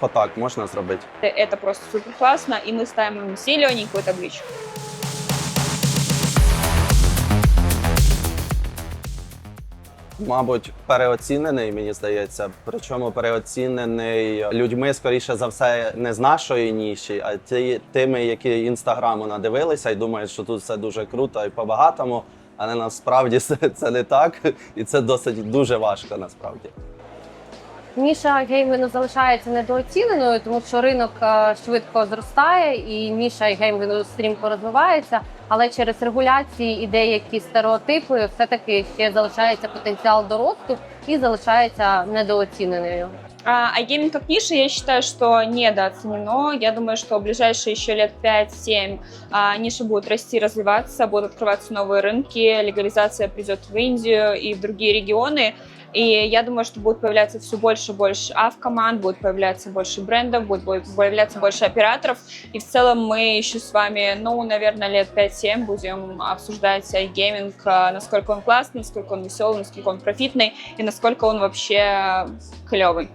Отак можна зробити. Это просто супер классно, и мы ставим им зелененькую табличку. Мабуть, переоцінений, мені здається. Причому переоцінений людьми, скоріше за все, не з нашої ніші, а ті, тими, які інстаграму надивилися і думають, що тут все дуже круто і по-багатому. Але насправді це, це не так, і це досить дуже важко насправді. Ніша геймінгу залишається недооціненою, тому що ринок е, швидко зростає і ніша геймінгу стрімко розвивається. Але через регуляції і деякі стереотипи все-таки ще залишається потенціал до росту і залишається недооціненою. А гейминг как ниша, я считаю, что недооценено. Я думаю, что в ближайшие еще лет 5-7 а, ниша будет расти, развиваться, будут открываться новые рынки, легализация придет в Индию и в другие регионы. И я думаю, что будет появляться все больше и больше ав-команд, будет появляться больше брендов, будет будет появляться больше операторов. И в целом мы еще с вами, ну, наверное, лет 5-7 будем обсуждать iGaming, а, насколько он классный, насколько он веселый, насколько он профитный и насколько он вообще клевый.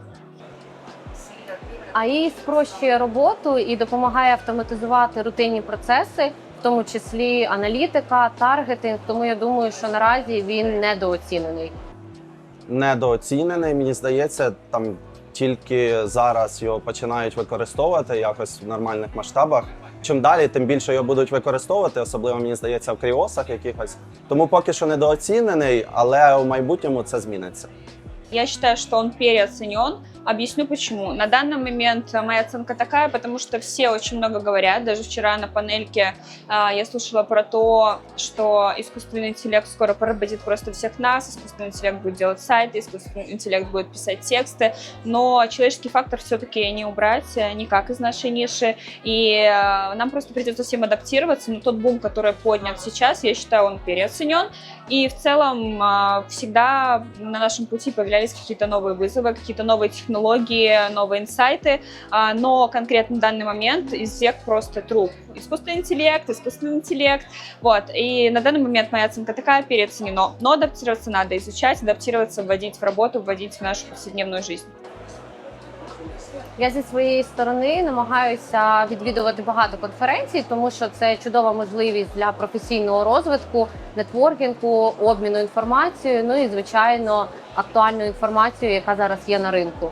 АІ спрощує роботу і допомагає автоматизувати рутинні процеси, в тому числі аналітика, таргетинг. Тому я думаю, що наразі він недооцінений. недооцінений. Мені здається, там тільки зараз його починають використовувати якось в нормальних масштабах. Чим далі, тим більше його будуть використовувати, особливо мені здається в кріосах якихось. Тому поки що недооцінений, але у майбутньому це зміниться. Я считаю, что он переоценен. Объясню почему. На данный момент э, моя оценка такая, потому что все очень много говорят. Даже вчера на панельке а, я слушала про то, что искусственный интеллект скоро поработит просто всех нас, искусственный интеллект будет делать сайты, искусственный интеллект будет писать тексты, но человеческий фактор все-таки не убрать э, никак из нашей ниши, и э, нам просто придется всем адаптироваться, но тот бум, который поднят сейчас, я считаю, он переоценен, и в целом а, всегда на нашем пути появлялись какие-то новые вызовы, какие-то новые технологии, новые инсайты, а, но конкретно в данный момент из всех просто труп. Искусственный интеллект, искусственный интеллект, вот. И на данный момент моя оценка такая, переоценено. Но адаптироваться надо, изучать, адаптироваться, вводить в работу, вводить в нашу повседневную жизнь. Я зі своєї сторони намагаюся відвідувати багато конференцій, тому що це чудова можливість для професійного розвитку, нетворкінгу, обміну інформацією. Ну і звичайно актуальною інформацією, яка зараз є на ринку.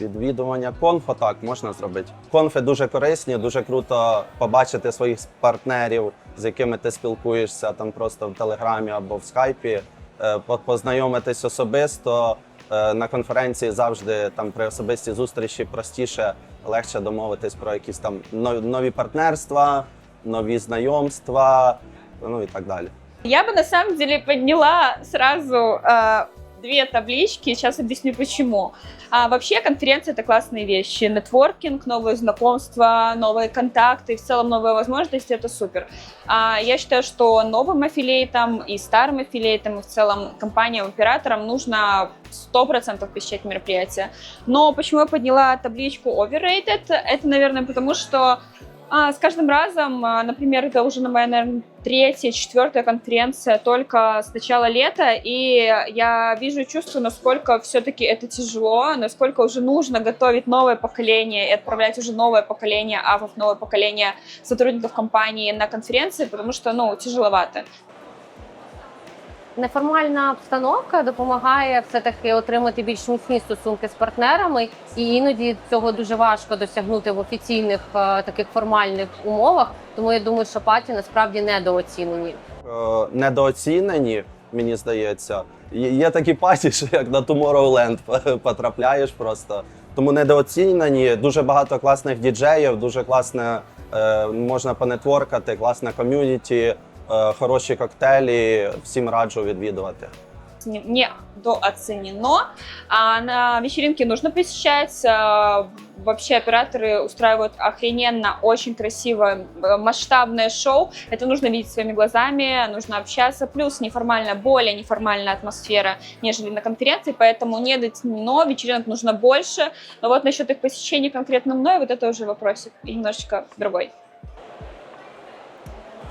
Відвідування конфа так можна зробити. Конфи дуже корисні, дуже круто побачити своїх партнерів, з якими ти спілкуєшся там просто в телеграмі або в скайпі, е, познайомитись особисто. Е, На конференції завжди там при особистій зустрічі простіше, легше домовитись про якісь там нові, нові партнерства, нові знайомства, ну і так далі. Я бы на самом деле подняла сразу э, две таблички. Сейчас объясню почему. А, вообще конференция это классные вещи. Нетворкинг, новые знакомства, новые контакты, в целом новые возможности это супер. А, я считаю, что новым аффилиатам и старым аффилиатам, и в целом компаниям-операторам нужно 100% посещать мероприятия. Но почему я подняла табличку overrated? Это, наверное, потому что а, с каждым разом, а, например, это уже на наверное, третья, четвертая конференция только с начала лета, и я вижу и чувствую, насколько все-таки это тяжело, насколько уже нужно готовить новое поколение и отправлять уже новое поколение авов, новое поколение сотрудников компании на конференции, потому что, ну, тяжеловато. Неформальна обстановка допомагає все таки отримати більш міцні стосунки з партнерами, і іноді цього дуже важко досягнути в офіційних е, таких формальних умовах. Тому я думаю, що паті насправді недооцінені. е, недооцінені, мені здається. Є такі паті, що як на Tomorrowland потрапляєш просто. Тому недооцінені, дуже багато класних діджеїв, дуже класне е, можна понетворкати, класне ком'юніті, хороші коктейлі. Всім раджу відвідувати. не- недооценено. А на вечеринке нужно посещать. А, Вообще операторы устраивают охрененно, очень красивое, э, масштабное шоу. Это нужно видеть своими глазами, нужно общаться. Плюс неформальная, более неформальная атмосфера, нежели на конференции, поэтому недооценено, вечеринок нужно больше. Но вот насчет их посещения конкретно мной, вот это уже вопросик и немножечко другой.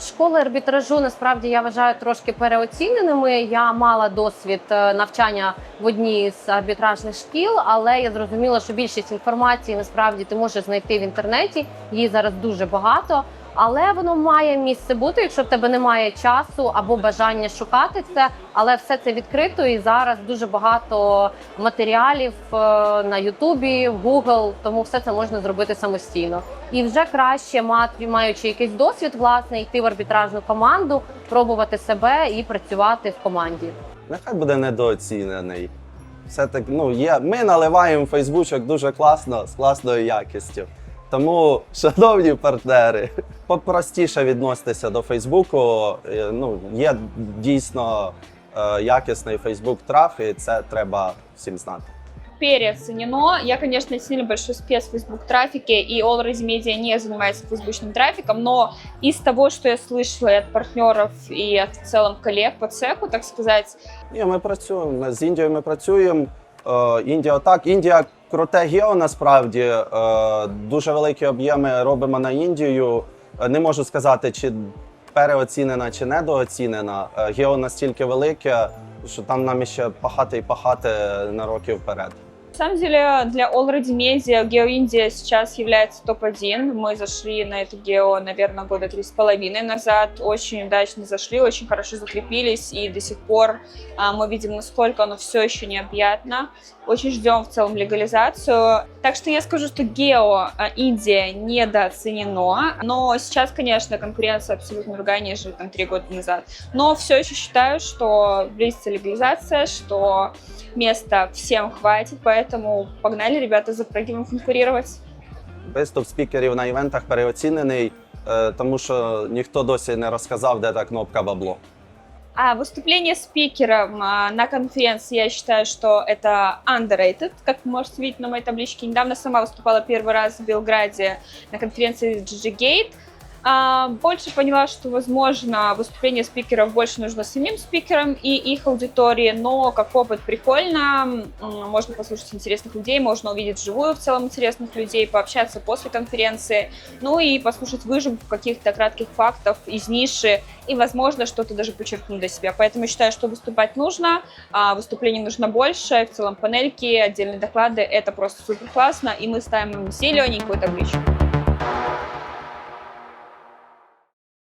Школи арбітражу насправді я вважаю трошки переоціненими. Я мала досвід е, навчання в одній з арбітражних шкіл, але я зрозуміла, що більшість інформації насправді ти можеш знайти в інтернеті. Її зараз дуже багато. Але воно має місце бути, якщо в тебе немає часу або бажання шукати це. Але все це відкрито і зараз дуже багато матеріалів е, на Ютубі, в Google, тому все це можна зробити самостійно. І вже краще мати, маючи якийсь досвід, власне, йти в арбітражну команду, пробувати себе і працювати в команді. Нехай буде недооцінений. Все так, ну, є. Ми наливаємо Фейсбучок дуже класно, з класною якістю. Тому, шановні партнери, попростіше відноситися до Фейсбуку. Е, Ну, є дійсно е, якісний Фейсбук траф, і це треба всім знати. переоценено. Я, конечно, сильно большой спец в Facebook трафике, и Already Media не занимается фейсбучным трафиком, но из того, что я слышала от партнеров, и от в целом коллег по цеху, так сказать, Ні, ми працюємо. З Індією ми працюємо. Е, Індія так. Індія круте гео насправді. Е, дуже великі об'єми робимо на Індію. Е, Не можу сказати, чи переоцінена, чи недооцінена. Гео настільки велике, що там нам ще пахати і пахати на роки вперед. Самом деле для Already Media GeoIndia сейчас является топ-1. Мы зашли на эту гео, наверное, года три с половиной назад. Очень удачно зашли, очень хорошо закрепились. И до сих пор а, мы видим, насколько оно все еще необъятно. Очень ждем в целом легализацию. Так что я скажу, что гео а, Индия недооценено. Но сейчас, конечно, конкуренция абсолютно другая, нежели там три года назад. Но все еще считаю, что близится легализация, что места всем хватит, поэтому погнали, ребята, запрыгиваем конкурировать. Виступ спікерів на івентах переоцінений, е, тому що ніхто досі не розказав, де та кнопка бабло. А выступление спикером а, на конференции, я считаю, что это underrated, как вы можете видеть на моей табличке. Недавно сама выступала первый раз в Белграде на конференции GG Gate. А, Больше поняла, что, возможно, выступление спикеров больше нужно самим спикерам и их аудитории, но как опыт прикольно, можно послушать интересных людей, можно увидеть вживую в целом интересных людей, пообщаться после конференции, ну и послушать выжимку каких-то кратких фактов из ниши и, возможно, что-то даже подчеркнуть для себя. Поэтому считаю, что выступать нужно, а выступлений нужно больше, в целом панельки, отдельные доклады, это просто супер классно, и мы ставим им зелененькую табличку.